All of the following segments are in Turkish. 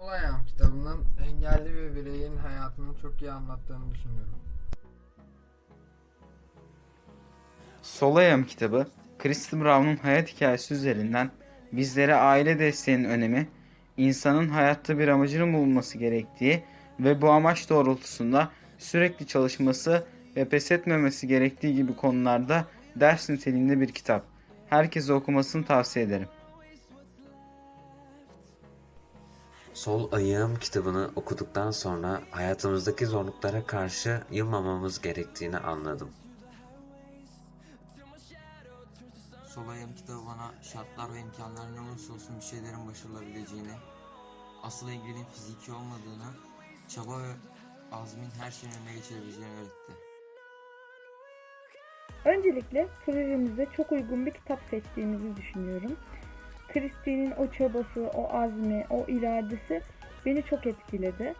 Sol Ayağım kitabının engelli bir bireyin hayatını çok iyi anlattığını düşünüyorum. Sol Ayağım kitabı, Christy Brown'un hayat hikayesi üzerinden bizlere aile desteğinin önemi, insanın hayatta bir amacının bulunması gerektiği ve bu amaç doğrultusunda sürekli çalışması ve pes etmemesi gerektiği gibi konularda ders niteliğinde bir kitap. Herkese okumasını tavsiye ederim. Sol Ayağım kitabını okuduktan sonra hayatımızdaki zorluklara karşı yılmamamız gerektiğini anladım. Sol ayağım kitabı bana şartlar ve imkanlar ne olursa olsun bir şeylerin başarılabileceğini, asıl engelin fiziki olmadığını, çaba ve azmin her şeyin önüne geçirebileceğini öğretti. Öncelikle projemize çok uygun bir kitap seçtiğimizi düşünüyorum. Christie'nin o çabası, o azmi, o iradesi beni çok etkiledi.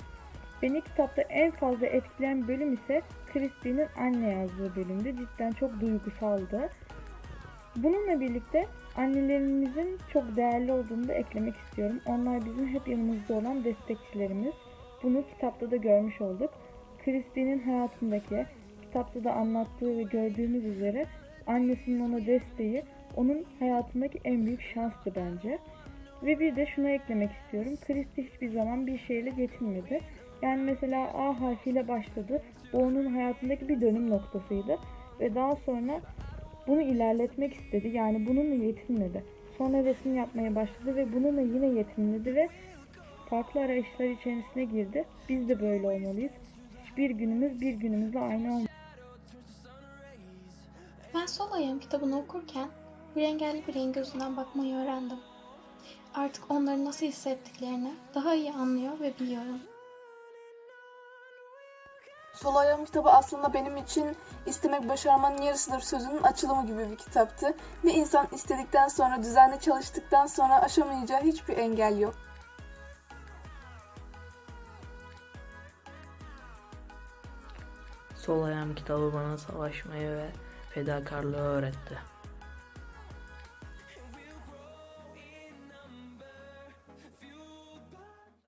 Beni kitapta en fazla etkileyen bölüm ise Christie'nin anne yazdığı bölümdü. Cidden çok duygusaldı. Bununla birlikte annelerimizin çok değerli olduğunu da eklemek istiyorum. Onlar bizim hep yanımızda olan destekçilerimiz. Bunu kitapta da görmüş olduk. Christie'nin hayatındaki, kitapta da anlattığı ve gördüğümüz üzere annesinin ona desteği onun hayatındaki en büyük şanstı bence. Ve bir de şunu eklemek istiyorum. Christie hiçbir zaman bir şeyle yetinmedi. Yani mesela A harfiyle başladı. Bu onun hayatındaki bir dönüm noktasıydı. Ve daha sonra bunu ilerletmek istedi. Yani bununla yetinmedi. Sonra resim yapmaya başladı ve bununla yine yetinmedi ve farklı arayışlar içerisine girdi. Biz de böyle olmalıyız. Hiçbir günümüz bir günümüzle aynı olmalı. Ben Sol Ayağım kitabını okurken bir engelli bireyin gözünden bakmayı öğrendim. Artık onların nasıl hissettiklerini daha iyi anlıyor ve biliyorum. Sol Ayağım kitabı aslında benim için istemek başarmanın yarısıdır sözünün açılımı gibi bir kitaptı. Bir insan istedikten sonra, düzenli çalıştıktan sonra aşamayacağı hiçbir engel yok. Sol Ayağım kitabı bana savaşmayı ve fedakarlığı öğretti.